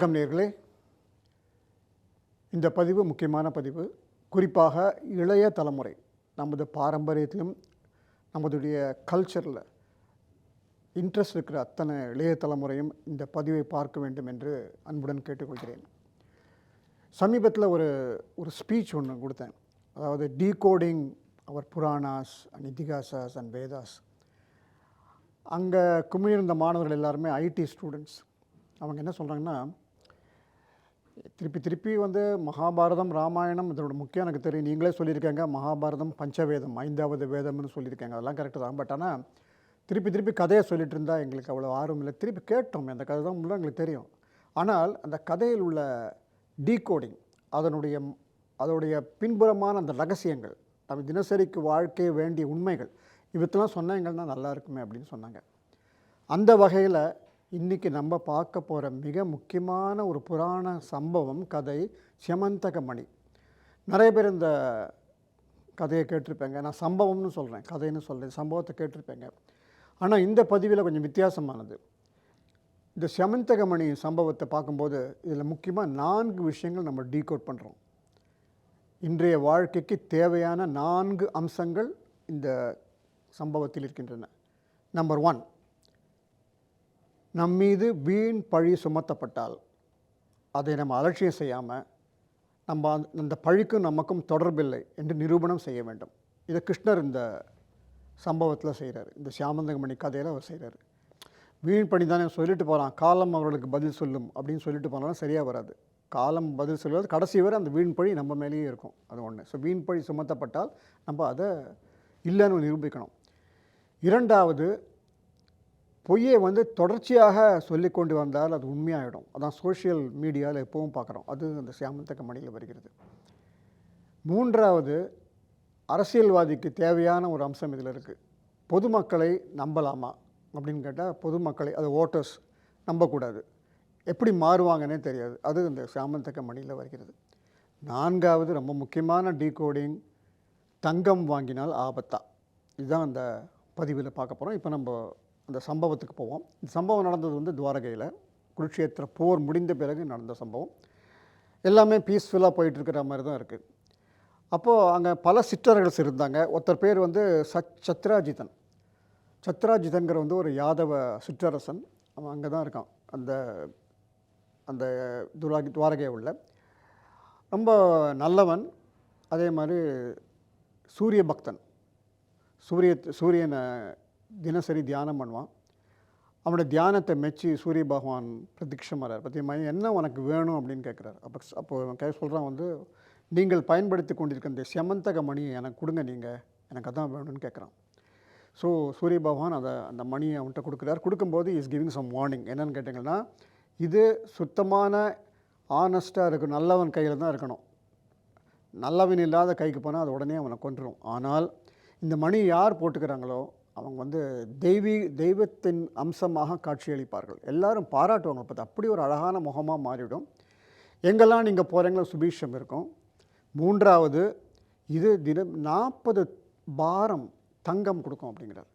வணக்கம் நேர்களே. இந்த பதிவு முக்கியமான பதிவு. குறிப்பாக இளைய தலைமுறை நமது பாரம்பரியத்திலும் நமதுடைய கல்ச்சரில் இன்ட்ரெஸ்ட் இருக்கிற அத்தனை இளைய தலைமுறையும் இந்த பதிவை பார்க்க வேண்டும் என்று அன்புடன் கேட்டுக்கொள்கிறேன். சமீபத்தில் ஒரு ஒரு ஸ்பீச் ஒன்று கொடுத்தேன். அதாவது டீகோடிங் அவர் புராணாஸ் அண்ட் இதிகாசாஸ் அண்ட் வேதாஸ் அங்கே குமிழ்ந்த மாணவர்கள் எல்லாருமே ஐடி ஸ்டூடெண்ட்ஸ் அவங்க என்ன சொல்கிறாங்கன்னா திருப்பி திருப்பி வந்து மகாபாரதம் ராமாயணம் இதனோட முக்கியம் எனக்கு தெரியும். நீங்களே சொல்லியிருக்காங்க. மகாபாரதம் பஞ்சவேதம் ஐந்தாவது வேதம்னு சொல்லியிருக்காங்க. அதெல்லாம் கரெக்டு தான். பட் ஆனால் திருப்பி திருப்பி கதையை சொல்லிட்டு இருந்தால் எங்களுக்கு அவ்வளோ ஆர்வம் இல்லை. திருப்பி கேட்டோம். அந்த கதை தான் உள்ள எங்களுக்கு தெரியும். ஆனால் அந்த கதையில் உள்ள டீகோடிங் அதனுடைய அதோடைய பின்புறமான அந்த ரகசியங்கள் நம்ம தினசரிக்கு வாழ்க்கை வேண்டிய உண்மைகள் இவற்றெல்லாம் சொன்னாங்கன்னா நல்லா இருக்குமே அப்படின்னு சொன்னாங்க. அந்த வகையில் இன்றைக்கி நம்ம பார்க்க போகிற மிக முக்கியமான ஒரு புராண சம்பவம் கதை செமந்தகமணி நிறைய பேர் இந்த கதையை கேட்டிருப்பேங்க. நான் சம்பவம்னு சொல்கிறேன் கதைன்னு சொல்கிறேன் சம்பவத்தை கேட்டிருப்பேங்க. ஆனால் இந்த பதிவில் கொஞ்சம் வித்தியாசமானது. இந்த செமந்தகமணி சம்பவத்தை பார்க்கும்போது இதில் முக்கியமாக நான்கு விஷயங்கள் நம்ம டீகோட் பண்ணுறோம் இன்றைய வாழ்க்கைக்கு தேவையான நான்கு அம்சங்கள் இந்த சம்பவத்தில் இருக்கின்றன. நம்பர் ஒன் நம் மீது வீண் பழி சுமத்தப்பட்டால் அதை நம்ம அலட்சியம் செய்யாமல் நம்ம அந்த- அந்த பழிக்கும் நமக்கும் தொடர்பில்லை என்று நிரூபணம் செய்ய வேண்டும். இதை கிருஷ்ணர் இந்த சம்பவத்தில் செய்கிறார் இந்த சியாமந்தகமணி கதையில் அவர் செய்கிறார் வீண் பணி தானே சொல்லிட்டு போகிறான் காலம் அவர்களுக்கு பதில் சொல்லும் அப்படின்னு சொல்லிட்டு போனாலும் சரியாக வராது. காலம் பதில் சொல்வது கடைசி வரை அந்த வீண் பழி நம்ம மேலேயே இருக்கும். அது ஒன்று ஸோ வீண் பழி சுமத்தப்பட்டால் நம்ம அதை இல்லைன்னு நிரூபிக்கணும். இரண்டாவது பொய்யை வந்து தொடர்ச்சியாக சொல்லிக்கொண்டு வந்தால் அது உண்மையாகிடும் அதான் சோஷியல் மீடியாவில் எப்பவும் பார்க்குறோம். அது அந்த சியாமந்தக்க மணியில் வருகிறது. மூன்றாவது அரசியல்வாதிக்கு தேவையான ஒரு அம்சம் இதில் இருக்குது பொதுமக்களை நம்பலாமா? அப்படின்னு கேட்டால் பொதுமக்களை அது ஓட்டர்ஸ் நம்பக்கூடாது. எப்படி மாறுவாங்கன்னே தெரியாது. அது இந்த சாமந்தக்க மணியில் வருகிறது. நான்காவது ரொம்ப முக்கியமான டீகோடிங் தங்கம் வாங்கினால் ஆபத்தா? இதுதான் அந்த பதிவில் பார்க்க போகிறோம். இப்போ நம்ம அந்த சம்பவத்துக்கு போவோம். இந்த சம்பவம் நடந்தது வந்து துவாரகையில். குருட்சேத்திர போர் முடிந்த பிறகு நடந்த சம்பவம். எல்லாமே பீஸ்ஃபுல்லாக போயிட்டுருக்கிற மாதிரி தான் இருக்குது அப்போது அங்கே பல சிற்றர்கள் இருந்தாங்க. ஒருத்தர் பேர் வந்து சத் சத்ராஜிதன். சத்ராஜிதன்கிற வந்து ஒரு யாதவ சிற்றரசன் அவன் அங்கே தான் இருக்கான். அந்த அந்த துராகி துவாரகையை உள்ள. ரொம்ப நல்லவன். அதே மாதிரி சூரிய பக்தன் சூரிய சூரியனை தினசரி தியானம் பண்ணுவான். அவனோட தியானத்தை மெச்சி சூரிய பகவான் பிரதிக்ஷமரார் பற்றியமா என்ன உனக்கு வேணும்? அப்படின்னு கேட்குறாரு அப்போ அப்போ அவன் கே சொல்கிறான் வந்து நீங்கள் பயன்படுத்தி கொண்டிருக்க இந்த செமந்தக மணியை எனக்கு கொடுங்க நீங்கள் எனக்கு அதான் வேணும்னு கேட்குறான் ஸோ சூரிய பகவான் அதை அந்த மணியை அவன்கிட்ட கொடுக்குறார். கொடுக்கும்போது இஸ் கிவிங் சம் வார்னிங் என்னன்னு கேட்டிங்கன்னா இது சுத்தமான ஆனஸ்ட்டாக இருக்கும் நல்லவன் கையில் தான் இருக்கணும். நல்லவன் இல்லாத கைக்கு போனால் அது உடனே அவனை கொண்டுடும் ஆனால் இந்த மணி யார் போட்டுக்கிறாங்களோ அவங்க வந்து தெய்வீ தெய்வத்தின் அம்சமாக காட்சியளிப்பார்கள். எல்லாரும் பாராட்டுவாங்க பார்த்து அப்படி ஒரு அழகான முகமாக மாறிவிடும். எங்கெல்லாம் நீங்கள் போகிறீங்களோ சுபீஷம் இருக்கும். மூன்றாவது இது தினம் நாற்பது பாரம் தங்கம் கொடுக்கும் அப்படிங்கிறார்.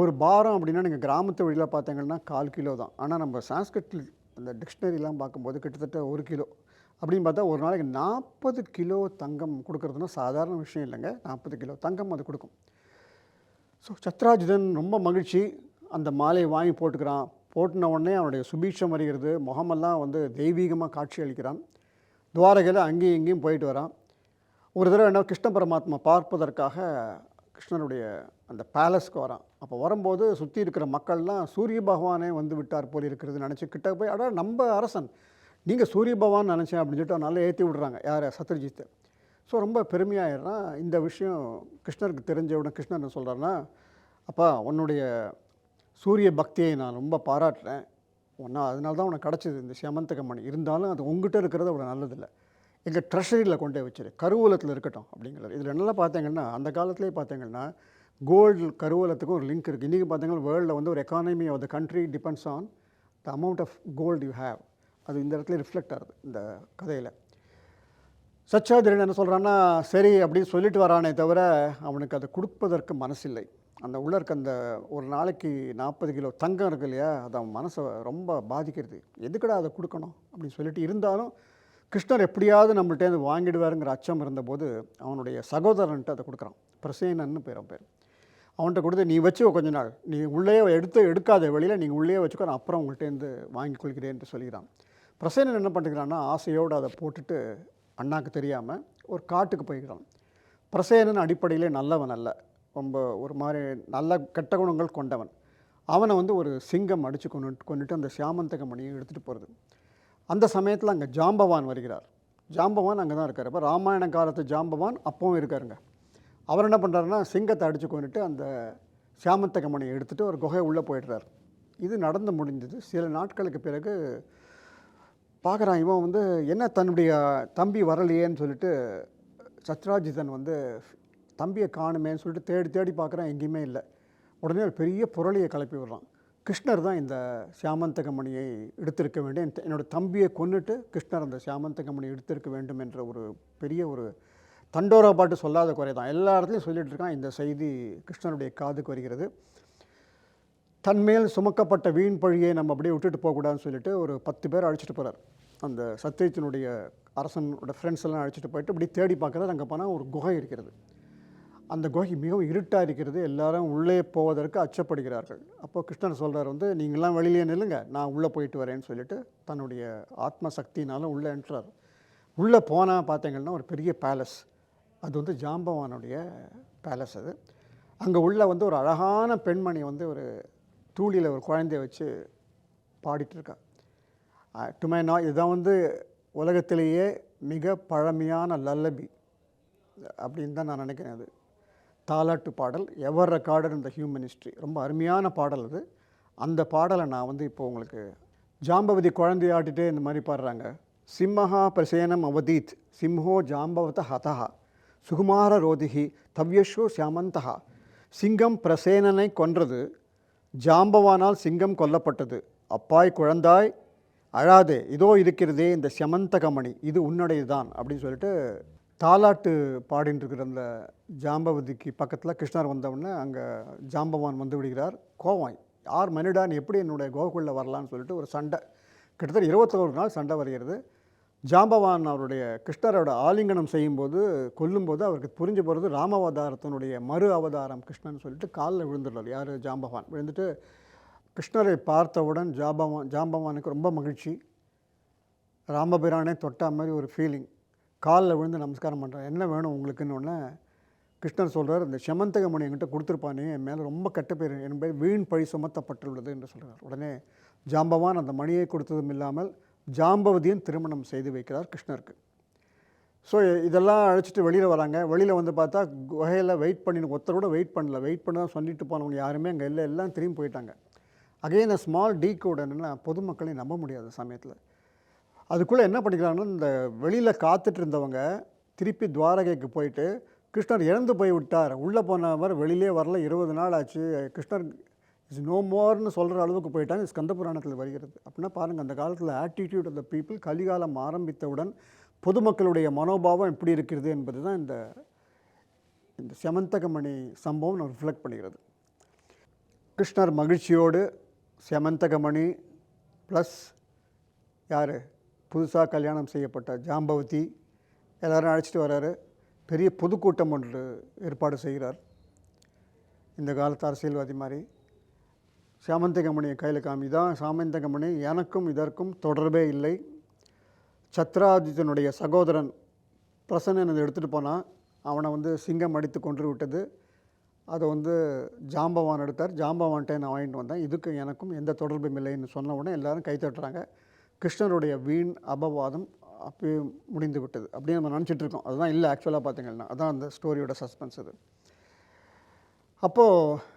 ஒரு பாரம் அப்படின்னா நீங்கள் கிராமத்து வழியில் பார்த்தீங்கன்னா கால் கிலோ தான். ஆனால் நம்ம சான்ஸ்கிரிட்டில் அந்த டிக்ஷனரிலாம் பார்க்கும்போது கிட்டத்தட்ட ஒரு கிலோ. அப்படின்னு பார்த்தா ஒரு நாளைக்கு நாற்பது கிலோ தங்கம் கொடுக்குறதுனா சாதாரண விஷயம் இல்லைங்க. நாற்பது கிலோ தங்கம் அது கொடுக்கும். ஸோ சத்ராஜிதன் ரொம்ப மகிழ்ச்சி. அந்த மாலையை வாங்கி போட்டுக்கிறான். போட்டின உடனே அவனுடைய சுபீட்சம் வருகிறது. முகமெல்லாம் வந்து தெய்வீகமாக காட்சி அளிக்கிறான். துவாரகையில் அங்கேயும் இங்கேயும் போயிட்டு வரான். ஒரு தடவை என்ன கிருஷ்ண பரமாத்மா பார்ப்பதற்காக கிருஷ்ணனுடைய அந்த பேலஸ்க்கு வரான். அப்போ வரும்போது சுற்றி இருக்கிற மக்கள்லாம் சூரிய பகவானே வந்து விட்டார் போல் இருக்கிறது நினச்சி கிட்ட போய் அடா நம்ம அரசன். நீங்கள் சூரிய பகவான் நினச்சேன் அப்படின்னு சொல்லிட்டு நல்லா ஏற்றி விடுறாங்க. யார்? சத்ரஜித்தை ஸோ ரொம்ப பெருமையாயிடுறான் இந்த விஷயம் கிருஷ்ணருக்கு தெரிஞ்ச உடனே கிருஷ்ணர் என்ன சொல்கிறாருன்னா அப்பா உன்னுடைய சூரிய பக்தியை நான் ரொம்ப பாராட்டுறேன். ஒன்றா அதனால தான் உனக்கு கிடச்சிது இந்த செமந்தக மணி இருந்தாலும் அது உங்ககிட்ட இருக்கிறது அவ்வளோ நல்லதில்லை. எங்கள் ட்ரெஷரியில் கொண்டு போய் வச்சிரு. கருவூலத்தில் இருக்கட்டும் அப்படிங்கிறது இதில் என்னெல்லாம் பார்த்தீங்கன்னா அந்த காலத்திலே பார்த்தீங்கன்னா கோல்டு கருவூலத்துக்கும் ஒரு லிங்க் இருக்குது இன்றைக்கி பார்த்தீங்கன்னா வேர்ல்டில் வந்து ஒரு economy of the country depends on the amount of gold you have அது இந்த இடத்துல ரிஃப்ளெக்ட் ஆகுது இந்த கதையில். சச்சாதிரன் என்ன சொல்கிறான்னா சரி அப்படின்னு சொல்லிட்டு வரானே தவிர அவனுக்கு அதை கொடுப்பதற்கு மனசில்லை. அந்த உள்ள இருக்க அந்த ஒரு நாளைக்கு நாற்பது கிலோ தங்கம் இருக்கு இல்லையா அது அவன் மனசை ரொம்ப பாதிக்கிறது. எதுக்குடா அதை கொடுக்கணும்? அப்படின்னு சொல்லிட்டு இருந்தாலும் கிருஷ்ணர் எப்படியாவது நம்மள்ட்டேருந்து வாங்கிடுவாருங்கிற அச்சம் இருந்தபோது அவனுடைய சகோதரன்ட்டு அதை கொடுக்குறான். பிரசேனன்னு பேர் அவன் பேர். அவன்கிட்ட கொடுத்து நீ வச்சுக்கோ கொஞ்ச நாள். நீ உள்ளே எடுத்து எடுக்காத வெளியில் நீங்கள் உள்ளே வச்சுக்கோ நான் அப்புறம் உங்கள்கிட்டேருந்து வாங்கி கொள்கிறேன்ட்டு சொல்லிக்கிறான். பிரசேனன் என்ன பண்ணிக்கிறான்னா ஆசையோடு அதை போட்டுட்டு அண்ணாக்கு தெரியாமல் ஒரு காட்டுக்கு போய்க்கிறான். பிரசேனன் அடிப்படையிலே நல்லவன் அல்ல. ரொம்ப ஒரு மாதிரி நல்ல கெட்ட குணங்கள் கொண்டவன். அவனை வந்து ஒரு சிங்கம் அடித்து கொண்டு கொண்டுட்டு அந்த சியாமந்தக மணியை எடுத்துகிட்டு போகிறது அந்த சமயத்தில் அங்கே ஜாம்பவான் வருகிறார். ஜாம்பவான் அங்கே தான் இருக்கார். இப்போ ராமாயண காலத்து ஜாம்பவான் அப்பவும் இருக்காருங்க. அவர் என்ன பண்ணுறாருன்னா சிங்கத்தை அடித்து கொண்டுட்டு அந்த சியாமந்தக மணியை எடுத்துகிட்டு ஒரு குகை உள்ளே போயிடுறார். இது நடந்து முடிஞ்சது. சில நாட்களுக்கு பிறகு பார்க்குறான் இவன் வந்து என்ன தன்னுடைய தம்பி வரலையேன்னு சொல்லிட்டு சத்ராஜிதன் வந்து தம்பியை காணுமேன்னு சொல்லிட்டு தேடி தேடி பார்க்குறான் எங்கேயுமே இல்லை. உடனே ஒரு பெரிய புரளியை கிளப்பி விடுறான். கிருஷ்ணர் தான் இந்த சியாமந்தகமணியை எடுத்திருக்க வேண்டும். என்னோடய என்னோட தம்பியை கொன்னுட்டு கிருஷ்ணர் அந்த சியாமந்தகமணியை எடுத்திருக்க வேண்டும் என்ற ஒரு பெரிய ஒரு தண்டோரா பாட்டு சொல்லாத குறை தான் எல்லா இடத்துலையும் சொல்லிகிட்டு இருக்கான். இந்த செய்தி கிருஷ்ணருடைய காதுக்கு வருகிறது. தன்மேல் சுமக்கப்பட்ட வீண் பழியை நம்ம அப்படியே விட்டுட்டு போகக்கூடாதுன்னு சொல்லிட்டு ஒரு பத்து பேர் அழைச்சிட்டு போகிறார் அந்த சத்தியத்தினுடைய அரசனோட ஃப்ரெண்ட்ஸ் எல்லாம் அழைச்சிட்டு போயிட்டு இப்படி தேடி பார்க்குறது அங்கே போனால் ஒரு குகை இருக்கிறது. அந்த குகை மிகவும் இருட்டாக இருக்கிறது. எல்லாரும் உள்ளே போவதற்கு அச்சப்படுகிறார்கள். அப்போது கிருஷ்ணன் சொல்கிறார் வந்து நீங்களாம் வெளியிலே நில்லுங்க. நான் உள்ளே போயிட்டு வரேன்னு சொல்லிட்டு தன்னுடைய ஆத்ம சக்தினால உள்ளே என்றார் உள்ளே போனால் பார்த்தீங்கன்னா ஒரு பெரிய பேலஸ் அது வந்து ஜாம்பவானுடைய பேலஸ் அது. அங்கே உள்ள வந்து ஒரு அழகான பெண்மணி வந்து ஒரு தூளியில் ஒரு குழந்தைய வச்சு பாடிட்டுருக்கா இருக்கா. டு மை இதுதான் வந்து உலகத்திலேயே மிக பழமையான லல்லபி. அப்படின்னு தான் நான் நினைக்கிறேன் அது. தாலாட்டு பாடல் எவர் ரெக்கார்டட் இந்த ஹியூமன் ஹிஸ்ட்ரி. ரொம்ப அருமையான பாடல் அது. அந்த பாடலை நான் வந்து இப்போ உங்களுக்கு ஜாம்பவதி குழந்தையாட்டிட்டே இந்த மாதிரி பாடுறாங்க. சிம்மஹா பிரசேனம் அவதீத் சிம்ஹோ ஜாம்பவத ஹதஹா சுகுமார ரோதிகி தவ்யஷோ சியாமந்தஹா சிங்கம் பிரசேனனை கொன்றது ஜாம்பவானால் சிங்கம் கொல்லப்பட்டது. அப்பாய் குழந்தாய் அழாதே இதோ இருக்கிறதே இந்த செமந்தகமணி இது உன்னுடையதுதான் அப்படின்னு சொல்லிட்டு தாலாட்டு பாடின்னு இருக்கிற அந்த ஜாம்பவதிக்கு பக்கத்தில் கிருஷ்ணர் வந்தவுடனே அங்கே ஜாம்பவான் வந்து விடுகிறார். கோவாய் யார் மனிடான் நீ எப்படி என்னுடைய கோகுலில் வரலான்னு சொல்லிட்டு ஒரு சண்டை. கிட்டத்தட்ட இருபத்தோரு நாள் சண்டை வருகிறது. ஜாம்பவான் அவருடைய கிருஷ்ணரோட ஆலிங்கனம் செய்யும்போது கொல்லும்போது அவருக்கு புரிஞ்சு போகிறது ராமவதாரத்தினுடைய மறு அவதாரம் கிருஷ்ணன் சொல்லிட்டு காலில் விழுந்துடுறார். யார்? ஜாம்பவான். விழுந்துட்டு கிருஷ்ணரை பார்த்தவுடன் ஜாம்பவான் ஜாம்பவானுக்கு ரொம்ப மகிழ்ச்சி. ராமபிரானே தொட்டா மாதிரி ஒரு ஃபீலிங் காலில் விழுந்து நமஸ்காரம் பண்ணுறார் என்ன வேணும் உங்களுக்குன்னு ஒன்று கிருஷ்ணர் சொல்கிறார் இந்த செமந்தகமணி என்கிட்ட கொடுத்துருப்பானே என் மேலே ரொம்ப கெட்ட பேர் என் பேர் வீண் பழி சுமத்தப்பட்டுள்ளது என்று சொல்கிறார் உடனே ஜாம்பவான் அந்த மணியை கொடுத்ததும் இல்லாமல் ஜாம்பவதியும் திருமணம் செய்து வைக்கிறார் கிருஷ்ணருக்கு. ஸோ இதெல்லாம் அழைச்சிட்டு வெளியில் வராங்க. வெளியில் வந்து பார்த்தா குகையில் வெயிட் பண்ணி ஒருத்தர் கூட வெயிட் பண்ணல. வெயிட் பண்ண தான் சொல்லிட்டு போனவங்க யாருமே அங்கே இல்லை. எல்லாம் திரும்பி போயிட்டாங்க. அகைன் ஸ்மால் டீ கோட் என்னென்னா பொதுமக்களையும் நம்ப முடியாத சமயத்தில். அதுக்குள்ளே என்ன பண்ணிக்கிறாங்கன்னா இந்த வெளியில் காத்துட்டு இருந்தவங்க திருப்பி துவாரகைக்கு போயிட்டு கிருஷ்ணர் இறந்து போய் விட்டார். உள்ளே போனவர் வெளியிலே வரல. இருபது நாள் ஆச்சு. கிருஷ்ணர் இஸ் நோ மோர்னு சொல்கிற அளவுக்கு போயிட்டாங்க. ஸ்கந்த புராணத்தில் வருகிறது. அப்படின்னா பாருங்கள் அந்த காலத்தில் ஆட்டிடியூட் ஆஃப் த பீப்புள் கலிகாலம் ஆரம்பித்தவுடன் பொதுமக்களுடைய மனோபாவம் எப்படி இருக்கிறது என்பது தான் இந்த இந்த செமந்தகமணி சம்பவம் நான் ரிஃப்ளெக்ட் பண்ணுகிறது. கிருஷ்ணர் மகிழ்ச்சியோடு செமந்தகமணி ப்ளஸ் யார்? புதுசாக கல்யாணம் செய்யப்பட்ட ஜாம்பவதி எல்லோரும் அழைச்சிட்டு வர்றாரு பெரிய பொதுக்கூட்டம் ஒன்று ஏற்பாடு செய்கிறார். இந்த காலத்து அரசியல்வாதி மாதிரி. சாமந்தகமணியை கையில் காமி தான் சாமந்தகமணி எனக்கும் இதற்கும் தொடர்பே இல்லை. சத்ராஜித்தனுடைய சகோதரன் பிரசன்னன் அதை எடுத்துகிட்டு போனான். அவனை வந்து சிங்கம் அடித்து கொன்று விட்டது. அதை வந்து ஜாம்பவான் எடுத்தார். ஜாம்பவான்ட்டே நான் வாங்கிட்டு வந்தேன். இதுக்கு எனக்கும் எந்த தொடர்பும் இல்லைன்னு சொன்ன உடனே எல்லாரும் கை தட்டுறாங்க. கிருஷ்ணருடைய வீண் அபவாதம் அப்பயே முடிந்து விட்டது. அப்படின்னு நம்ம நினச்சிட்டு இருக்கோம். அதுதான் இல்லை ஆக்சுவலாக பார்த்தீங்கன்னா அதுதான் அந்த ஸ்டோரியோட சஸ்பென்ஸ் இது அப்போது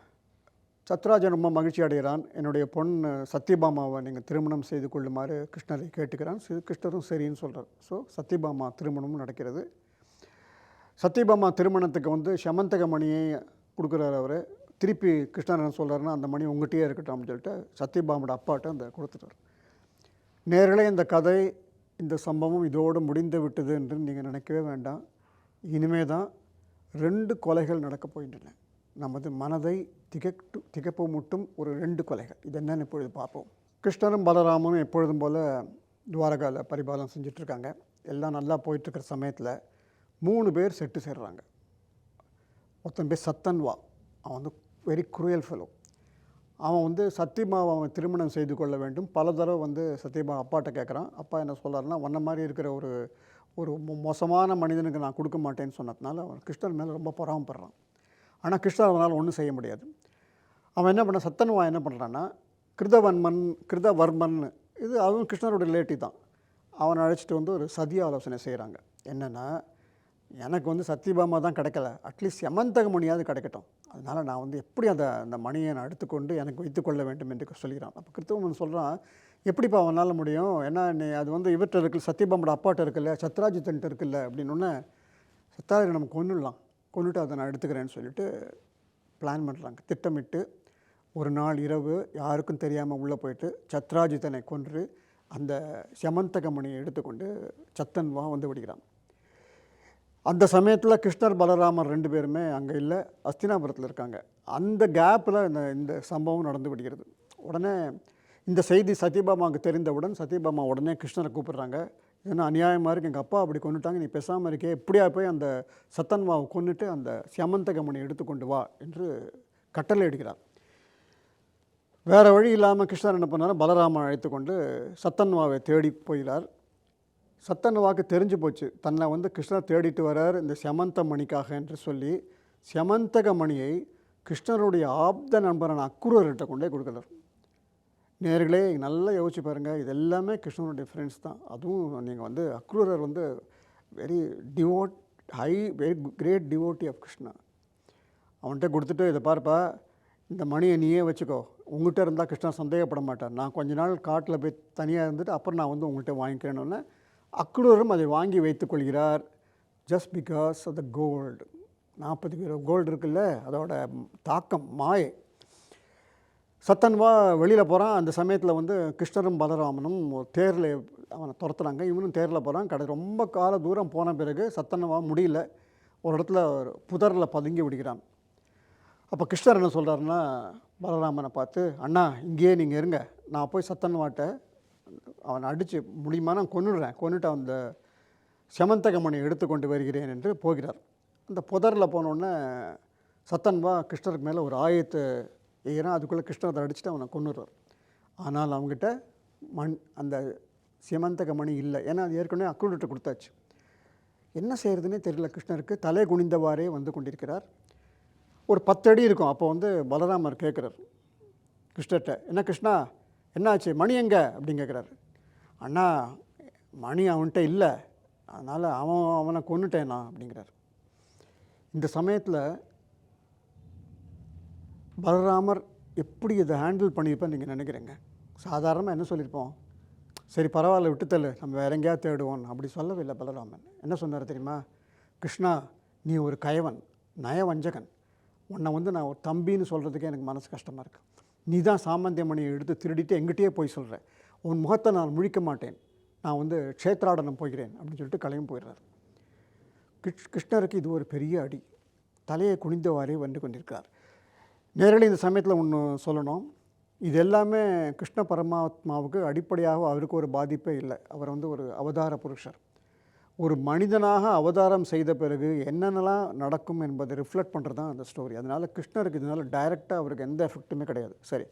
சத்ராஜன் ரொம்ப மகிழ்ச்சி அடைகிறான். என்னுடைய பொண்ணு சத்யபாமாவை நீங்கள் திருமணம் செய்து கொள்ளுமாறு கிருஷ்ணரை கேட்டுக்கிறான். கிருஷ்ணரும் சரின்னு சொல்கிறார் ஸோ சத்யபாமா திருமணமும் நடக்கிறது. சத்யபாமா திருமணத்துக்கு வந்து சமந்தக மணியை கொடுக்குறாரு அவர். திருப்பி கிருஷ்ணர் என்ன சொல்கிறாருன்னா அந்த மணி உங்கள்கிட்டயே இருக்கட்டும் அப்படின்னு சொல்லிட்டு சத்யபாமோட அப்பாட்ட அந்த கொடுத்துட்டார். நேர்களே இந்த கதை இந்த சம்பவம் இதோடு முடிந்து விட்டது என்று நீங்கள் நினைக்கவே வேண்டாம். இனிமே தான் ரெண்டு கொலைகள் நடக்கப் போகின்றன. நமது மனதை திகட்டு திகப்பு மட்டும் ஒரு ரெண்டு கொலைகள். இது என்னன்னு இப்பொழுது பார்ப்போம். கிருஷ்ணரும் பலராமனும் எப்பொழுதும் போல் துவாரகாவில் பரிபாலம் செஞ்சிட்ருக்காங்க. எல்லாம் நல்லா போயிட்டுருக்கிற சமயத்தில் மூணு பேர் செட்டு சேர்றாங்க. ஒருத்தன் பேர் சத்தன்வா. அவன் வந்து வெரி குரூயல் ஃபெலோ அவன் வந்து சத்தியமாவை அவன் திருமணம் செய்து கொள்ள வேண்டும். பல தடவை வந்து சத்தியமா அப்பாட்ட கேட்குறான். அப்பா என்ன சொல்கிறாருன்னா ஒன்ன மாதிரி இருக்கிற ஒரு ஒரு மோசமான மனிதனுக்கு நான் கொடுக்க மாட்டேன்னு சொன்னதுனால அவன் கிருஷ்ணன் மேலே ரொம்ப பொறாமப்படுறான். ஆனால் கிருஷ்ணர் அவனால் ஒன்றும் செய்ய முடியாது. அவன் என்ன பண்ண சத்தன்வா என்ன பண்ணுறான்னா கிருதவன்மன் கிருதவர்மன் இது அவன் கிருஷ்ணரோட ரிலேட்டிவ் தான். அவனை அழைச்சிட்டு வந்து ஒரு சதி ஆலோசனை செய்கிறாங்க. என்னென்னா எனக்கு வந்து சத்தியபாமா தான் கிடைக்கல. அட்லீஸ்ட் யமந்தக மணியாவது கிடைக்கட்டும். அதனால் நான் வந்து எப்படி அந்த அந்த மணியை நான் எடுத்துக்கொண்டு எனக்கு வைத்துக்கொள்ள வேண்டும் என்று சொல்கிறான். அப்போ கிருத்தவன் சொல்கிறான் எப்படிப்பா அவனால் முடியும்? ஏன்னா நீ அது வந்து இவர்கிட்ட இருக்குல்ல சத்தியபாமோட அப்பாட்ட இருக்குல்ல சத்ராஜித்தன்ட்டு இருக்குல்ல அப்படின்னு சத்தாரி நம்ம கொன்னுடலாம் கொண்டுட்டு அதை நான் எடுத்துக்கிறேன்னு சொல்லிட்டு பிளான் பண்ணுறாங்க திட்டமிட்டு ஒரு நாள் இரவு யாருக்கும் தெரியாமல் உள்ளே போயிட்டு சத்ராஜித்தனை கொன்று அந்த செமந்த மணியை எடுத்துக்கொண்டு சத்தன்வா வந்து விடுகிறான். அந்த சமயத்தில் கிருஷ்ணர் பலராமர் ரெண்டு பேருமே அங்கே இல்லை அஸ்தினாபுரத்தில் இருக்காங்க. அந்த கேப்பில் இந்த இந்த சம்பவம் நடந்து விடுகிறது. உடனே இந்த செய்தி சத்யபாமாவுக்கு தெரிந்தவுடன் சத்யபாமா உடனே கிருஷ்ணரை கூப்பிடுறாங்க. ஏன்னா அநியாயமாக இருக்குது எங்கள் அப்பா அப்படி கொண்டுட்டாங்க. நீ பேசாமல் இருக்கே. எப்படியா போய் அந்த சத்தன்மாவை கொண்டுட்டு அந்த சியமந்தகமனை எடுத்துக்கொண்டு வா என்று கட்டளை எடுக்கிறார் வேறு வழி இல்லாமல் கிருஷ்ணர் என்ன பண்ணார் பலராமன் அழைத்து கொண்டு சத்தன்வாவை தேடி போகிறார். சத்தன்வாக்கு தெரிஞ்சு போச்சு. தன்னை வந்து கிருஷ்ணர் தேடிட்டு வரார் இந்த செமந்த மணிக்காக என்று சொல்லி செமந்தக மணியை கிருஷ்ணருடைய ஆப்த நண்பரான அக்குரர்கிட்ட கொண்டே கொடுக்குறார். நேர்களே நல்லா யோசிச்சு பாருங்கள் இது எல்லாமே கிருஷ்ணனோட டிஃப்ரென்ஸ் தான். அதுவும் நீங்கள் வந்து அக்ரூரர் வந்து very devote high very great devotee of Krishna அவன்கிட்ட கொடுத்துட்டு இதை பார்ப்பா இந்த மணியை நீயே வச்சுக்கோ. உங்கள்கிட்ட இருந்தால் கிருஷ்ணா சந்தேகப்பட மாட்டார். நான் கொஞ்ச நாள் காட்டில் போய் தனியாக இருந்துட்டு அப்புறம் நான் வந்து உங்கள்கிட்ட வாங்கிக்கிறேன்னு. அக்ரூரரும் அதை வாங்கி வைத்துக்கொள்கிறார் just because of the gold நாற்பது கிலோ கோல்டு இருக்குல்ல அதோட தாக்கம் மாயை. சத்தன்வா வெளியில் போகிறான் அந்த சமயத்தில் வந்து கிருஷ்ணரும் பலராமனும் ஒரு தேரில் அவனை துரத்துறாங்க. இவனும் தேரில் போகிறான் கடை ரொம்ப கால தூரம் போன பிறகு சத்தன்வா முடியல. ஒரு இடத்துல ஒரு புதரில் பதுங்கி விடுகிறான். அப்போ கிருஷ்ணர் என்ன சொல்கிறாருன்னா பலராமனை பார்த்து அண்ணா இங்கேயே நீங்கள் இருங்க. நான் போய் சத்தன்வாட்ட அவனை அடித்து முடியுமா? நான் கொன்னுடுறேன். கொன்னுட்டு அந்த செமந்தகமணி எடுத்துக்கொண்டு வருகிறேன் என்று போகிறார். அந்த புதரில் போனோடனே சத்தன்வா கிருஷ்ணருக்கு மேலே ஒரு ஆயத்தை ஏன்னா அதுக்குள்ளே கிருஷ்ணர் அடிச்சுட்டு அவனை கொண்டுடுறார் ஆனால் அவங்ககிட்ட மண் அந்த சிமந்தக மணி இல்லை. ஏன்னா அது ஏற்கனவே அக்குள்கிட்ட கொடுத்தாச்சு. என்ன செய்கிறதுனே தெரியல கிருஷ்ணருக்கு. தலை குனிந்தவாறே வந்து கொண்டிருக்கிறார். ஒரு பத்து அடி இருக்கும். அப்போ வந்து பலராமர் கேட்குறார். கிருஷ்ணர்கிட்ட என்ன கிருஷ்ணா என்னாச்சு? மணி எங்கே? அப்படின்னு கேட்குறாரு. அண்ணா மணி அவன்கிட்ட இல்லை. அதனால் அவன் அவனை கொண்டுட்டேனா அப்படிங்கிறார். இந்த சமயத்தில் பலராமர் எப்படி இதை ஹேண்டில் பண்ணியிருப்பேன் நீங்கள் நினைக்கிறீங்க? சாதாரணமாக என்ன சொல்லியிருப்போம்? சரி பரவாயில்ல விட்டுத்தல் நம்ம வேற எங்கேயாவது தேடுவோம் அப்படி சொல்லவே இல்லை பலராமன் என்ன சொன்னார் தெரியுமா? கிருஷ்ணா நீ ஒரு கயவன் நயவஞ்சகன். உன்னை வந்து நான் ஒரு தம்பின்னு சொல்கிறதுக்கே எனக்கு மனசு கஷ்டமாக இருக்கு. நீ தான் சாமந்தியமணியை எடுத்து திருடிட்டு எங்கிட்டயே போய் சொல்கிற உன் முகத்தை நான் முழிக்க மாட்டேன். நான் வந்து க்ஷேத்ராடனம் போகிறேன் அப்படின்னு சொல்லிட்டு கலையும் போயிடுறாரு. கிருஷ் கிருஷ்ணருக்கு இது ஒரு பெரிய அடி. தலையை குனிந்தவாறே வந்து கொண்டிருக்கிறார். நேரடி இந்த சமயத்தில் ஒன்று சொல்லணும். இது எல்லாமே கிருஷ்ண பரமாத்மாவுக்கு அடிப்படையாக அவருக்கு ஒரு பாதிப்பே இல்லை. அவர் வந்து ஒரு அவதார புருஷர். ஒரு மனிதனாக அவதாரம் செய்த பிறகு என்னென்னலாம் நடக்கும் என்பதை ரிஃப்ளெக்ட் பண்ணுறது தான் அந்த ஸ்டோரி அதனால் கிருஷ்ணருக்கு இதனால் டைரெக்டாக அவருக்கு எந்த எஃபெக்ட்டுமே கிடையாது. சரி.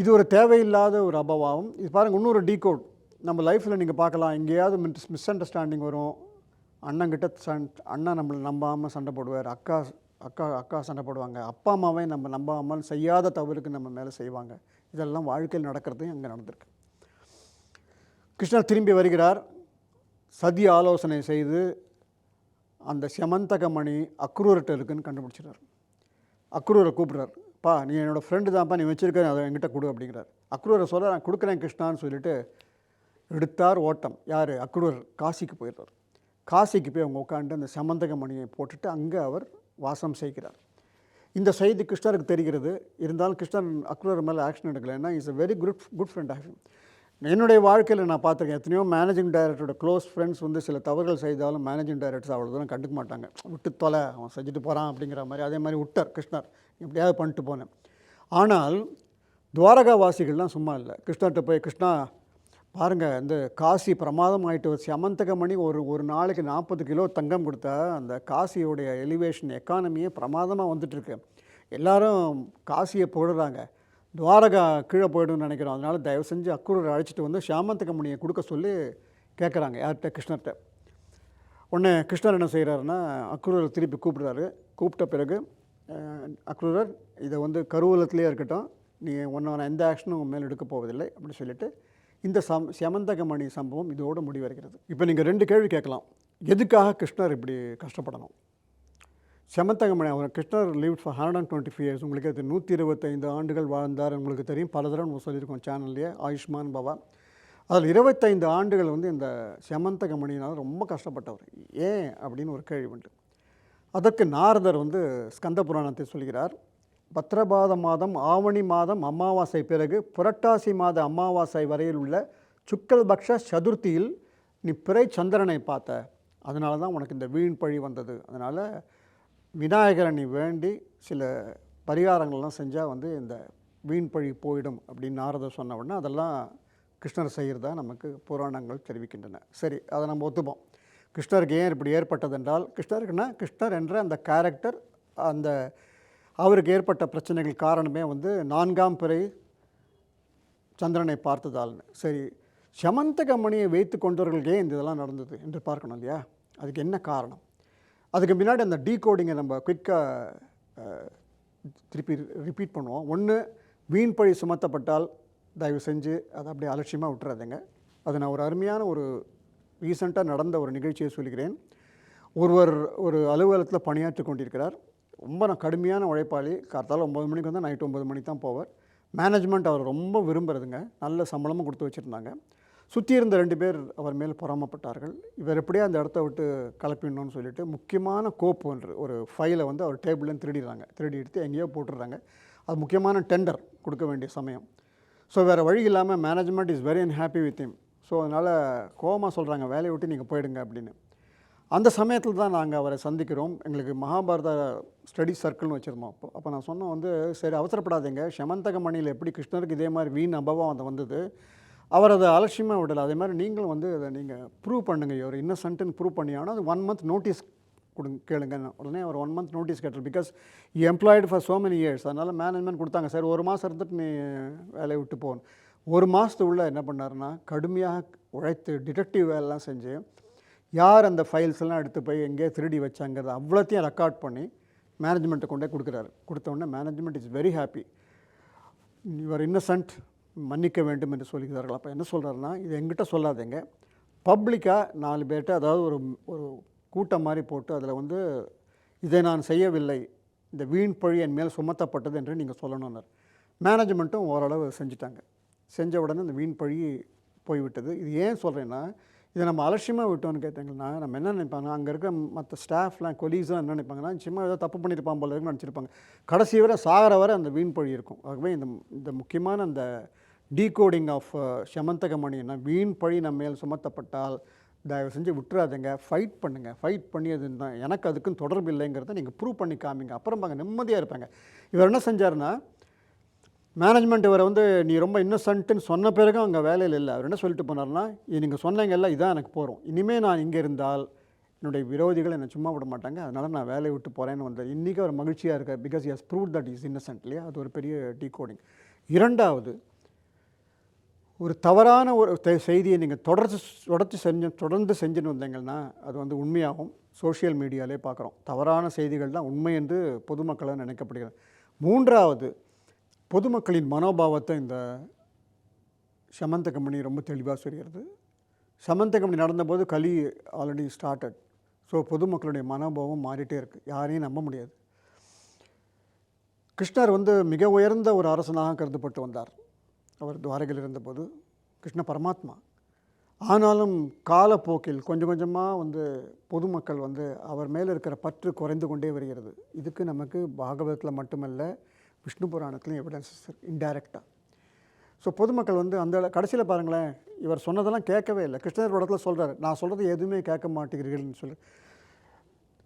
இது ஒரு தேவையில்லாத ஒரு அபவாவம் இது பாருங்கள் இன்னொரு டீகோட் நம்ம லைஃப்பில் நீங்கள் பார்க்கலாம். எங்கேயாவது மிஸ் மிஸ் அண்டர்ஸ்டாண்டிங் வரும். அண்ணங்கிட்ட சண் அண்ணா நம்மளை நம்பாமல் சண்டை போடுவார். அக்கா அக்கா அக்கா சண்டை போடுவாங்க. அப்பா அம்மாவே நம்ம நம்பாமல் செய்யாத தவறுக்கு நம்ம மேலே செய்வாங்க. இதெல்லாம் வாழ்க்கையில் நடக்கிறது அங்கே நடந்திருக்கு. கிருஷ்ணர் திரும்பி வருகிறார். சதி ஆலோசனை செய்து அந்த செமந்தகமணி அக்ரூர்கிட்ட இருக்குன்னு கண்டுபிடிச்சிடுறார் அக்ரூரை கூப்பிட்றார். பா நீ என்னோடய ஃப்ரெண்டு தான்ப்பா நீ வச்சிருக்க அதை என்கிட்ட கொடு அப்படிங்கிறார். அக்ரூரை சொல்ல நான் கொடுக்குறேன் கிருஷ்ணான்னு சொல்லிட்டு எடுத்தார் ஓட்டம். யார்? அக்ரூர் காசிக்கு போயிடுறார். காசிக்கு போய் அவங்க உட்காந்து அந்த செமந்தக மணியை போட்டுட்டு அங்கே அவர் வாசம் செய்கிறார். இந்த செய்தி கிருஷ்ணருக்கு தெரிகிறது இருந்தாலும் கிருஷ்ணன் அக்ரூர் மேலே ஆக்ஷன் எடுக்கல. ஏன்னா is a very good good friend action என்னுடைய வாழ்க்கையில் நான் பார்த்துருக்கேன் எத்தனையோ மேனேஜிங் டைரக்டரோட க்ளோஸ் ஃப்ரெண்ட்ஸ் வந்து சில தவறுகள் செய்தாலும் மேனேஜிங் டைரக்டர்ஸ் அவ்வளோ தூரம் கண்டுக்க மாட்டாங்க. விட்டு தொலை அவன் செஞ்சுட்டு போகிறான் அப்படிங்கிற மாதிரி அதே மாதிரி விட்டார் கிருஷ்ணர். எப்படியாவது பண்ணிட்டு போனேன். ஆனால் துவாரகாவாசிகள்லாம் சும்மா இல்லை. கிருஷ்ணர்கிட்ட போய் கிருஷ்ணா பாருங்கள் இந்த காசி பிரமாதம் ஆயிட்டு சமந்தகமணி ஒரு ஒரு நாளைக்கு நாற்பது கிலோ தங்கம் கொடுத்தா அந்த காசியோடைய எலிவேஷன் எக்கானமியே பிரமாதமாக வந்துட்டுருக்கு. எல்லாரும் காசியை போடுறாங்க. துவாரகா கீழே போய்டும்னு நினைக்கிறோம். அதனால தயவு செஞ்சு அக்குரரை அழைச்சிட்டு வந்து சாமந்தகமணியை கொடுக்க சொல்லி கேட்குறாங்க யார்கிட்ட? கிருஷ்ணர்கிட்ட. உடனே கிருஷ்ணர் என்ன செய்கிறாருன்னா அக்ரூரர் திருப்பி கூப்பிடுறாரு. கூப்பிட்ட பிறகு அஹ், அக்ரூரர் இதை வந்து கருவூலத்திலே இருக்கட்டும். நீ ஒன்றான எந்த ஆக்ஷனும் உன் மேல் எடுக்க போவதில்லை. அப்படின்னு சொல்லிட்டு இந்த சம் சமந்தகமணி சம்பவம் இதோடு முடிவடைகிறது. இப்போ நீங்கள் ரெண்டு கேள்வி கேட்கலாம். எதுக்காக கிருஷ்ணர் இப்படி கஷ்டப்படணும்? செமந்தகமணி அவர் கிருஷ்ணர் live for hundred and twenty five years உங்களுக்கு அது நூற்றி இருபத்தைந்து ஆண்டுகள் வாழ்ந்தார். உங்களுக்கு தெரியும் பல தடவை நம்ம சொல்லியிருக்கோம் சேனல்லையே ஆயுஷ்மான் பவா அதில் இருபத்தைந்து ஆண்டுகள் வந்து இந்த செமந்தகமணினால் ரொம்ப கஷ்டப்பட்டவர். ஏன்? அப்படின்னு ஒரு கேள்வி உண்டு. அதற்கு நாரதர் வந்து ஸ்கந்த புராணத்தை சொல்கிறார். பத்ரபாத மாதம் ஆவணி மாதம் அமாவாசை பிறகு புரட்டாசி மாத அமாவாசை வரையில் உள்ள சுக்கல் பக்ஷ சதுர்த்தியில் நீ பிறை சந்திரனை பார்த்த. அதனால தான் உனக்கு இந்த வீண் பழி வந்தது. அதனால் விநாயகரை நீ வேண்டி சில பரிகாரங்கள்லாம் செஞ்சால் வந்து இந்த வீண் பழி போயிடும் அப்படின்னு நாரதர் சொன்ன உடனே அதெல்லாம் கிருஷ்ணர் செய்கிறதா நமக்கு புராணங்கள் தெரிவிக்கின்றன. சரி அதை நம்ம ஒத்துப்போம். கிருஷ்ணருக்கு ஏன் இப்படி ஏற்பட்டதென்றால் கிருஷ்ணருக்குன்னா கிருஷ்ணர் என்ற அந்த கேரக்டர் அந்த அவருக்கு ஏற்பட்ட பிரச்சனைகள் காரணமே வந்து நான்காம் பிறை சந்திரனை பார்த்ததால்னு சரி சமந்தகமணியை வைத்து கொண்டவர்களுக்கே இந்த இதெல்லாம் நடந்தது என்று பார்க்கணும் இல்லையா? அதுக்கு என்ன காரணம்? அதுக்கு முன்னாடி அந்த டீகோடிங்கை நம்ம குயிக்காக திருப்பி ரிப்பீட் பண்ணுவோம். ஒன்று வீண் பழி சுமத்தப்பட்டால் தயவு செஞ்சு அதை அப்படியே அலட்சியமாக விட்டுறாதுங்க. அது நான் ஒரு அருமையான ஒரு ரீசண்டாக நடந்த ஒரு நிகழ்ச்சியை சொல்கிறேன். ஒருவர் ஒரு அலுவலகத்தில் பணியாற்றி கொண்டிருக்கிறார். ரொம்ப நான் கடுமையான உழைப்பாளி. கார்த்தால ஒம்பது மணிக்கு வந்தால் நைட்டு ஒம்பது மணிக்கு தான் போவார். மேனேஜ்மெண்ட் அவர் ரொம்ப விரும்புறதுங்க. நல்ல சம்பளமும் கொடுத்து வச்சுருந்தாங்க. சுற்றி இருந்த ரெண்டு பேர் அவர் மேல் பொறாமப்பட்டார்கள். இவர் எப்படியே அந்த இடத்த விட்டு கிளப்பிடணும்னு சொல்லிட்டு முக்கியமான கோப்பு ஒன்று ஒரு ஃபைலை வந்து அவர் டேபிள்லேருந்து திருடிடுறாங்க. திருடி எடுத்து எங்கேயோ போட்டுடுறாங்க. அது முக்கியமான டெண்டர் கொடுக்க வேண்டிய சமயம். ஸோ வேறு வழி இல்லாமல் management is very unhappy with him. So அதனால் கோமா சொல்கிறாங்க வேலையை விட்டு நீங்கள் போயிடுங்க அப்படின்னு. அந்த சமயத்தில் தான் நாங்கள் அவரை சந்திக்கிறோம். எங்களுக்கு மகாபாரத ஸ்டடி சர்க்கிள்னு வச்சுருந்தோம். அப்போ அப்போ நான் சொன்னேன் வந்து சரி அவசரப்படாதீங்க. செமந்தக மணியில் எப்படி கிருஷ்ணருக்கு இதே மாதிரி வீண் அபவம் அது வந்தது அவர் அதை அலட்சியமாக விடலை. அதே மாதிரி நீங்களும் வந்து அதை நீங்கள் ப்ரூவ் பண்ணுங்க. ஒரு இன்னசென்ட்டுன்னு ப்ரூவ் பண்ணியானா அது ஒன் மந்த் நோட்டீஸ் கொடுங்க கேளுங்க. உடனே அவர் ஒன் மந்த் நோட்டீஸ் கேட்டார். Because employed for so many years அதனால் மேனேஜ்மெண்ட் கொடுத்தாங்க. சார் ஒரு மாதம் இருந்துட்டு நீ வேலையை விட்டு போகணும் ஒரு மாதத்து உள்ள என்ன பண்ணாருன்னா கடுமையாக உழைத்து டிடெக்டிவ் வேலைலாம் செஞ்சு யார் அந்த ஃபைல்ஸ் எல்லாம் எடுத்து போய் எங்கேயோ திருடி வச்சாங்கிறத அவ்வளோத்தையும் ரெக்கார்ட் பண்ணி மேனேஜ்மெண்ட்டை கொண்டே கொடுக்குறாரு. கொடுத்தோடனே management is very happy your innocent மன்னிக்க வேண்டும் என்று சொல்கிறார்கள். அப்போ என்ன சொல்கிறாருன்னா இது எங்கிட்ட சொல்லாதீங்க. பப்ளிக்காக நாலு பேர்கிட்ட அதாவது ஒரு ஒரு கூட்டம் மாதிரி போட்டு அதில் வந்து இதை நான் செய்யவில்லை. இந்த வீண் பழி என் மேல் சுமத்தப்பட்டது என்று நீங்கள் சொல்லணும்னார். மேனேஜ்மெண்ட்டும் ஓரளவு செஞ்சுட்டாங்க. செஞ்ச உடனே இந்த வீண் பழி போய்விட்டது. இது ஏன் சொல்கிறேன்னா இதை நம்ம அலட்சியமாக விட்டோம்னு கேட்டிங்கன்னா நம்ம என்ன நினைப்பாங்க அங்கே இருக்க மற்ற ஸ்டாஃப்லாம் கொலீஸ்லாம் என்ன நினைப்பாங்கன்னா சும்மா ஏதோ தப்பு பண்ணியிருப்பான் போல இருக்குன்னு நினச்சிருப்பாங்க. கடைசி வரை சாகிற வரை அந்த வீண் பழி இருக்கும். ஆகவே இந்த இந்த முக்கியமான அந்த டீகோடிங் ஆஃப் uh, சமந்தகமணின்னா வீண் பழி நம்ம மேல் சுமத்தப்பட்டால் தயவு செஞ்சு விட்டுறாதுங்க. ஃபைட் பண்ணுங்கள் ஃபைட் பண்ணி அது தான் எனக்கு அதுக்கும் தொடர்பு இல்லைங்கிறத நீங்கள் ப்ரூவ் பண்ணி காமிங்க. அப்புறம் பாங்க நிம்மதியாக இருப்பாங்க. இவர் என்ன செஞ்சாருன்னா மேனேஜ்மெண்ட் இவரை வந்து நீ ரொம்ப இன்னசென்ட்டுன்னு சொன்ன பிறகு அங்கே வேலையில் இல்லை. அவர் என்ன சொல்லிட்டு போனார்னா இது நீங்கள் சொன்னீங்கல்ல இதான் எனக்கு போகிறோம் இனிமேல் நான் இங்கே இருந்தால் என்னுடைய விரோதிகள் என்னை சும்மா விட மாட்டாங்க. அதனால் நான் வேலையை விட்டு போகிறேன்னு வந்தார். இன்றைக்கி அவர் மகிழ்ச்சியாக இருக்கார். Because has prove that is innocent இல்லையா? அது ஒரு பெரிய டீகோடிங் இரண்டாவது ஒரு தவறான ஒரு செய்தியை நீங்கள் தொடர்ந்து தொடர்ச்சி செஞ்சு தொடர்ந்து செஞ்சுன்னு வந்தீங்கன்னா அது வந்து உண்மையாகும் சோஷியல் மீடியாலே பார்க்குறோம். தவறான செய்திகள் தான் உண்மை என்று பொதுமக்களால் நினைக்கப்படுகிறது. மூன்றாவது பொதுமக்களின் மனோபாவத்தை இந்த சமந்த கம்பெனி ரொம்ப தெளிவாக சொல்கிறது சமந்த கம்பெனி நடந்தபோது கலி ஆல்ரெடி ஸ்டார்டட் ஸோ பொதுமக்களுடைய மனோபாவம் மாறிட்டே இருக்குது யாரையும் நம்ப முடியாது. கிருஷ்ணர் வந்து மிக உயர்ந்த ஒரு அரசனாக கருதப்பட்டு வந்தார். அவர் துவாரகையில் இருந்தபோது கிருஷ்ண பரமாத்மா. ஆனாலும் காலப்போக்கில் கொஞ்சம் கொஞ்சமாக வந்து பொதுமக்கள் வந்து அவர் மேலே இருக்கிற பற்று குறைந்து கொண்டே வருகிறது. இதுக்கு நமக்கு பாகவதத்தில் மட்டுமல்ல விஷ்ணு புராணத்துலையும் எவிடன்சஸ் இன்டைரக்டாக ஸோ பொதுமக்கள் வந்து அந்த கடைசியில் பாருங்களேன் இவர் சொன்னதெல்லாம் கேட்கவே இல்லை. கிருஷ்ணர் படத்தில் சொல்கிறார் நான் சொல்கிறது எதுவுமே கேட்க மாட்டேங்கிறீர்கள்னு சொல்லி.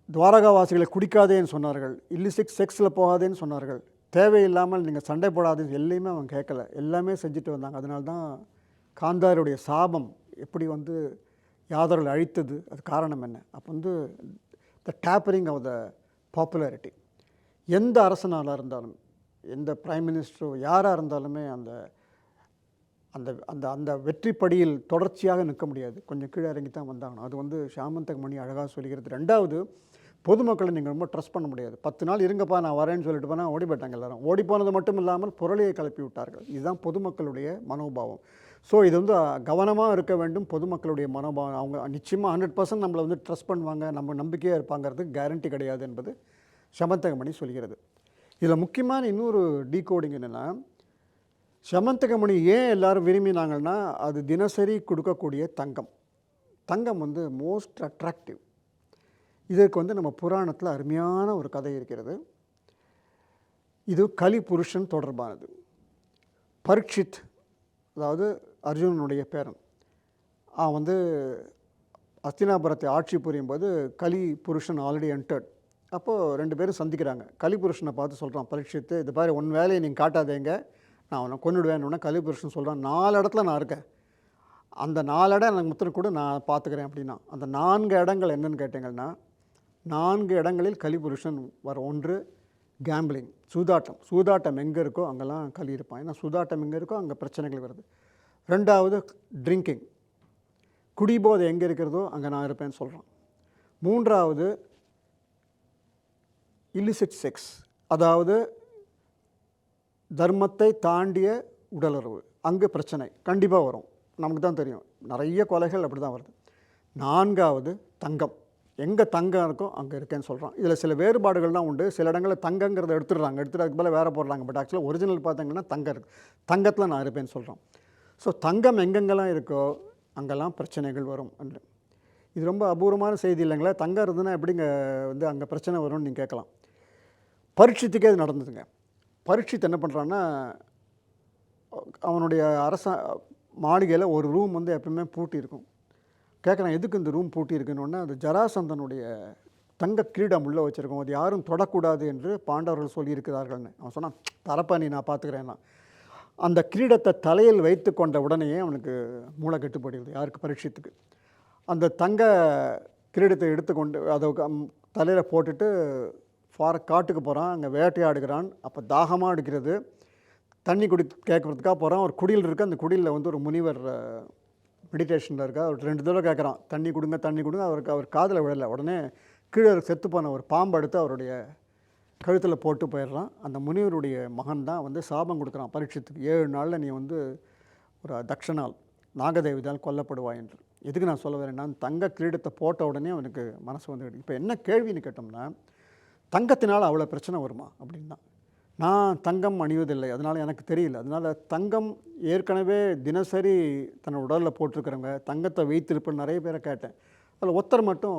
துவாரகாவாசிகளை குடிக்காதேன்னு சொன்னார்கள். இல்லிசிக் செக்ஸில் போகாதேன்னு சொன்னார்கள். தேவையில்லாமல் நீங்கள் சண்டை போடாதேன்னு எல்லையுமே அவன் கேட்கல. எல்லாமே செஞ்சுட்டு வந்தாங்க. அதனால தான் காந்தாருடைய சாபம் எப்படி வந்து யாதர்கள் அழித்தது அது காரணம் என்ன? அப்போ வந்து the tapering of the popularity எந்த அரசனாக இருந்தாலும் எந்த பிரைம் மினிஸ்டரோ யாராக இருந்தாலுமே அந்த அந்த அந்த அந்த வெற்றிப்படியில் தொடர்ச்சியாக நிற்க முடியாது. கொஞ்சம் கீழே இறங்கி தான் வந்தாகணும். அது வந்து சாமந்தக மணி அழகாக சொல்கிறது ரெண்டாவது பொதுமக்களை நீங்கள் ரொம்ப ட்ரஸ்ட் பண்ண முடியாது. பத்து நாள் இருங்கப்பா நான் வரேன்னு சொல்லிட்டு போனால் ஓடி போயிட்டாங்க எல்லாரும். ஓடி போனது மட்டும் இல்லாமல் புரளியை கிளப்பி விட்டார்கள். இதுதான் பொதுமக்களுடைய மனோபாவம். ஸோ இது வந்து கவனமாக இருக்க வேண்டும். பொதுமக்களுடைய மனோபாவம். அவங்க நிச்சயமாக ஹண்ட்ரட் பர்சன்ட் நம்மளை வந்து ட்ரஸ்ட் பண்ணுவாங்க. நம்ம நம்பிக்கையாக இருப்பாங்கிறது கேரண்டி கிடையாது என்பது சமந்தகமணி சொல்கிறது. இதில் முக்கியமான இன்னொரு டீகோடிங் என்னென்னா சமந்தகமணி ஏன் எல்லோரும் விரும்பினாங்கன்னா அது தினசரி கொடுக்கக்கூடிய தங்கம். தங்கம் வந்து மோஸ்ட் அட்ராக்டிவ் இதற்கு வந்து நம்ம புராணத்தில் அருமையான ஒரு கதை இருக்கிறது. இது கலி புருஷன் தொடர்பானது. பரீட்சித் அதாவது அர்ஜுனனுடைய பேரன் அவன் வந்து அஸ்தினாபுரத்தை ஆட்சி புரியும் போது கலி புருஷன் ஆல்ரெடி என்டர்ட் அப்போது ரெண்டு பேரும் சந்திக்கிறாங்க. கலிபுருஷனை பார்த்து சொல்கிறான் பரீட்சித்து இது பாரு உன் வேலையை நீங்கள் காட்டாதேங்க. நான் அவனை கொண்டுடுவேன்னு கலிபுருஷன் சொல்கிறான் நாலு இடத்துல நான் இருக்கேன். அந்த நாலு இடம் எனக்கு முத்திர கூட நான் பார்த்துக்கிறேன் அப்படின்னா. அந்த நான்கு இடங்கள் என்னன்னு கேட்டிங்கன்னா நான்கு இடங்களில் கலிபுருஷன் வர ஒன்று கேம்பிளிங் சூதாட்டம். சூதாட்டம் எங்கே இருக்கோ அங்கெல்லாம் களி இருப்பான். ஏன்னா சூதாட்டம் எங்கே இருக்கோ அங்கே பிரச்சனைகள் வருது. ரெண்டாவது ட்ரிங்கிங் குடிபோதை எங்கே இருக்கிறதோ அங்கே நான் இருப்பேன்னு சொல்கிறான் மூன்றாவது இல்லிசிட் செக்ஸ் அதாவது தர்மத்தை தாண்டிய உடலுறவு. அங்கே பிரச்சனை கண்டிப்பாக வரும். நமக்கு தான் தெரியும். நிறைய கொலைகள் அப்படி தான் வருது. நான்காவது தங்கம். எங்கே தங்கம் இருக்கோ அங்கே இருக்கேன்னு சொல்கிறான் இதில் சில வேறுபாடுகள்லாம் உண்டு. சில இடங்களில் தங்கங்கிறத எடுத்துடுறாங்க. எடுத்துட்டு அதுக்கு மேலே வேறு போடுறாங்க. பட் ஆக்சுவலாக ஒரிஜினல் பார்த்தீங்கன்னா தங்கம் இருக்குது தங்கத்தில் நான் இருப்பேன்னு சொல்கிறோம் ஸோ தங்கம் எங்கெங்கெல்லாம் இருக்கோ அங்கெல்லாம் பிரச்சனைகள் வரும். என்று இது ரொம்ப அபூர்வமான செய்தி இல்லைங்களா? தங்கம் இருந்ததுன்னா எப்படிங்க வந்து அங்கே பிரச்சனை வரும்னு நீங்கள் கேட்கலாம். பரீட்சித்துக்கே அது நடந்ததுங்க. பரீட்சித் என்ன பண்ணுறான்னா அவனுடைய அரச மாளிகையில் ஒரு ரூம் வந்து எப்பவுமே பூட்டி இருக்கும். கேட்குறேன் எதுக்கு இந்த ரூம் பூட்டி இருக்குன்னு? அது ஜராசந்தனுடைய தங்க கிரீடம் உள்ளே வச்சுருக்கோம். அது யாரும் தொடக்கூடாது என்று பாண்டவர்கள் சொல்லியிருக்கிறார்கள்னு. அவன் சொன்னான் தரப்பா நீ நான் பார்த்துக்கிறேன்னா அந்த கிரீடத்தை தலையில் வைத்து கொண்ட உடனேயே அவனுக்கு மூளை கெட்டு போயிடுது யாருக்கு? பரீட்சித்துக்கு. அந்த தங்க கிரீடத்தை எடுத்துக்கொண்டு அதை தலையில் போட்டுட்டு ஃபார காட்டுக்கு போகிறான் அங்கே வேட்டையாடுகிறான். அப்போ தாகமாக எடுக்கிறது தண்ணி குடி கேட்குறதுக்காக போகிறான் ஒரு குடியில் இருக்குது அந்த குடியில் வந்து ஒரு முனிவர் மெடிடேஷனில் இருக்கா அவர் ரெண்டு தடவை கேட்குறான். தண்ணி கொடுங்க தண்ணி கொடுங்க. அவருக்கு அவர் காதில் விழலை. உடனே கீழே செத்து போன ஒரு பாம்பு எடுத்து அவருடைய கழுத்தில் போட்டு போயிடுறான். அந்த முனிவருடைய மகன் தான் வந்து சாபம் கொடுக்குறான். பரீட்சத்துக்கு ஏழு நாளில் நீ வந்து ஒரு தக்ஷனால் நாகதேவிதால் கொல்லப்படுவாய் என்று. எதுக்கு நான் சொல்ல வரேன்னா தங்க கிரீடத்தை போட்ட உடனே அவனுக்கு மனசு வந்து இப்போ என்ன கேள்வின்னு கேட்டோம்னா தங்கத்தினால் அவ்வளோ பிரச்சனை வருமா? அப்படின்னா நான் தங்கம் அணிவதில்லை. அதனால் எனக்கு தெரியல. அதனால் தங்கம் ஏற்கனவே தினசரி தன் உடலில் போட்டிருக்கிறவங்க தங்கத்தை வைத்திருப்பேன் நிறைய பேரை கேட்டேன். அதில் ஒருத்தர் மட்டும்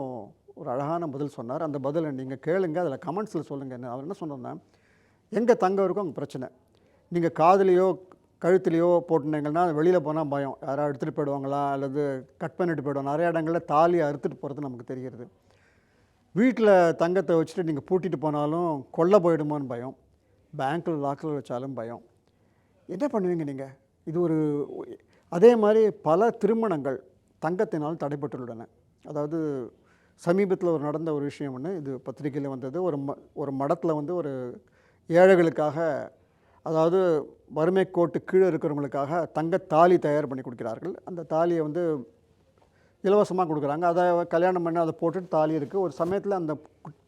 ஒரு அழகான பதில் சொன்னார். அந்த பதிலை நீங்கள் கேளுங்க. அதில் கமெண்ட்ஸில் சொல்லுங்கள் என்ன அவர் என்ன சொன்னோன்னா எங்கே தங்கம் இருக்கோ அங்கே பிரச்சனை. நீங்கள் காதுலேயோ கழுத்துலேயோ போட்டுனீங்கன்னா வெளியில் போனால் பயம். யாராவது எடுத்துகிட்டு போயிடுவாங்களா? அல்லது கட் பண்ணிட்டு போயிடுவோம் நிறைய இடங்களில் தாலியை அறுத்துட்டு போகிறது நமக்கு தெரிகிறது. வீட்டில் தங்கத்தை வச்சுட்டு நீங்கள் பூட்டிட்டு போனாலும் கொல்ல போயிடுமோன்னு பயம். பேங்க்கில் லாக்கில் வச்சாலும் பயம். என்ன பண்ணுவீங்க நீங்கள் இது ஒரு அதே மாதிரி பல திருமணங்கள் தங்கத்தினால் தடைப்பட்டுள்ளன அதாவது சமீபத்தில் ஒரு நடந்த ஒரு விஷயம் ஒன்று இது பத்திரிகையில் வந்தது. ஒரு ம ஒரு மடத்தில் வந்து ஒரு ஏழைகளுக்காக அதாவது வறுமை கோட்டு கீழே இருக்கிறவங்களுக்காக தங்க தாலி தயார் பண்ணி கொடுக்கிறார்கள். அந்த தாலியை வந்து இலவசமாக கொடுக்குறாங்க. அதை கல்யாணம் பண்ணி அதை போட்டுட்டு தாலி இருக்குது ஒரு சமயத்தில் அந்த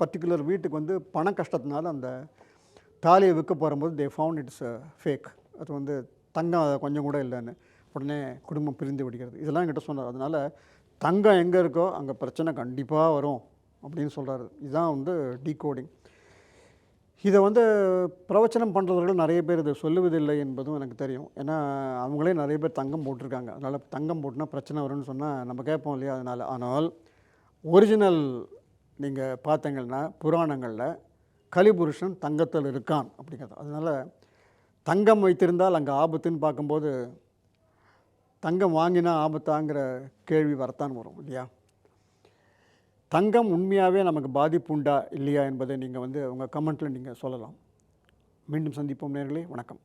பர்டிகுலர் வீட்டுக்கு வந்து பண கஷ்டத்தினால அந்த தாலியை விற்க போகும்போது தே ஃபவுண்ட் இட்ஸ் ஃபேக் அது வந்து தங்கம் கொஞ்சம் கூட இல்லைன்னு. உடனே குடும்பம் பிரிந்து விடுகிறது. இதெல்லாம் என்கிட்ட சொன்னார். அதனால் தங்கம் எங்கே இருக்கோ அங்கே பிரச்சனை கண்டிப்பாக வரும் அப்படின்னு சொல்கிறாரு இதுதான் வந்து டீகோடிங் இதை வந்து பிரவச்சனம் பண்ணுறவர்கள் நிறைய பேர் இதை சொல்லுவதில்லை என்பதும் எனக்கு தெரியும். ஏன்னா அவங்களே நிறைய பேர் தங்கம் போட்டிருக்காங்க. அதனால் தங்கம் போட்டுனா பிரச்சனை வரும்னு சொன்னால் நம்ம கேட்போம் இல்லையா அதனால். ஆனால் ஒரிஜினல் நீங்கள் பார்த்தீங்கன்னா புராணங்களில் கலிபுருஷன் தங்கத்தில் இருக்கான் அப்படிங்கிறது. அதனால் தங்கம் வைத்திருந்தால் அங்கே ஆபத்துன்னு பார்க்கும்போது தங்கம் வாங்கினா ஆபத்தாங்கிற கேள்வி வரத்தான் வரும் இல்லையா? தங்கம் உண்மையாகவே நமக்கு பாதிப்பு உண்டா இல்லையா என்பதை நீங்கள் வந்து உங்கள் கமெண்ட்டில் நீங்கள் சொல்லலாம். மீண்டும் சந்திப்போம் நேர்களே வணக்கம்.